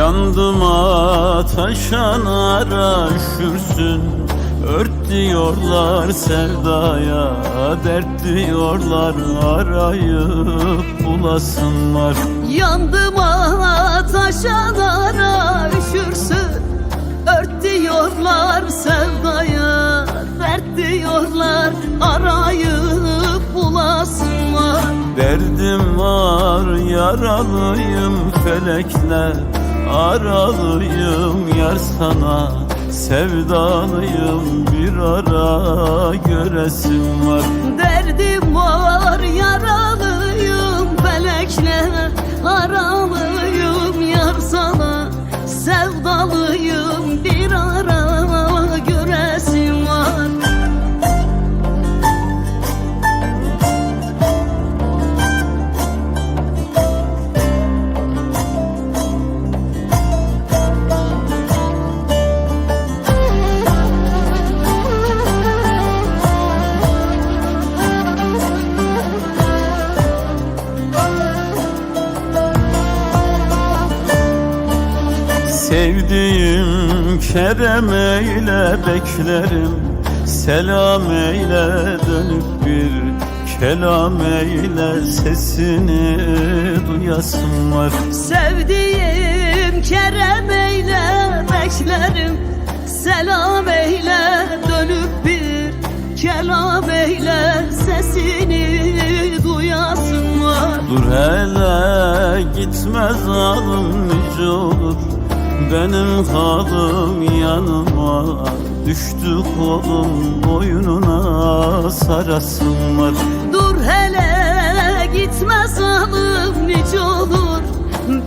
Yandım ataşan ara üşürsün Ört diyorlar sevdaya Dert diyorlar arayıp bulasın var Yandım taşalara üşürsün Ört diyorlar sevdaya Dert diyorlar arayıp bulasın var Derdim var yaralıyım felekle Aralıyım yar sana Sevdalıyım bir ara göresim var. Derdim var yaralıyım Sevdiğim Kerem eyle beklerim. Selam eyle dönüp bir Kelam eyle. Sesini duyasım var Sevdiğim Kerem eyle beklerim. Selam eyle dönüp bir Kelam eyle. Sesini duyasın var Dur hele gitme zalim nice olur Benim halim yanıma Düştü kolum boynuna sarasım var. Dur hele gitme zalim nice olur.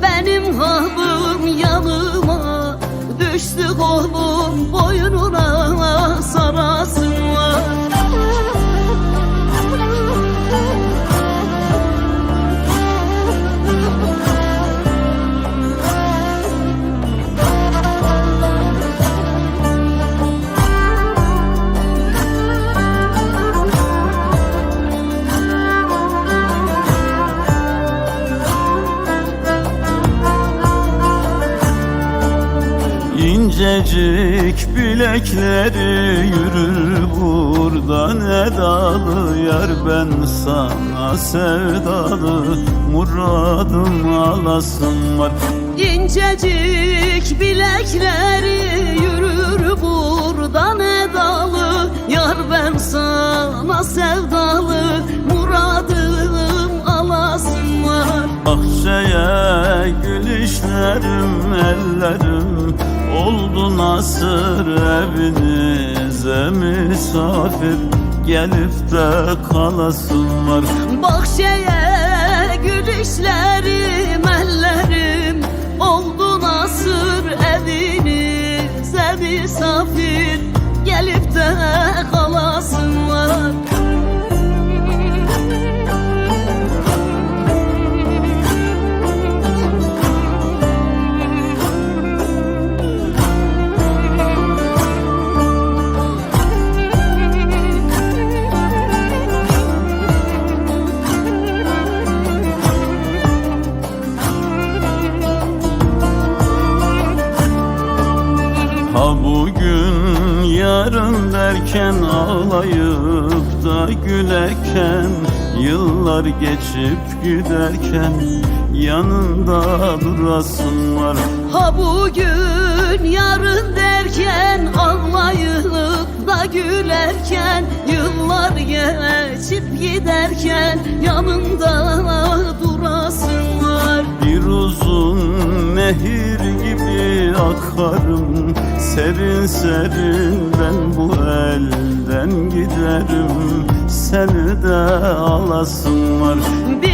Benim halim yanıma Düştü kolum boynuna İncecik bilekleri yürür buradan edalı Yar ben sana sevdalı. Muradım alasın var. İncecik bilekleri yürür buradan edalı Yar ben sana sevdalı. Muradım alasın var. Bahçeye gülüşlerim ellerim Oldu nasır evinize misafir. Gelip de kalasın var. Bahçeye gülüşlerim ellerim Oldu nasır evinize misafir derken ağlayıp da gülerken Yıllar geçip giderken yanında durasın var. Ha bugün yarın derken ağlayıp da gülerken Yıllar geçip giderken yanında durasın var. Bir uzun nehir gibi akarım Serin serin ben bu elden giderim. Seni de alasın var. Bir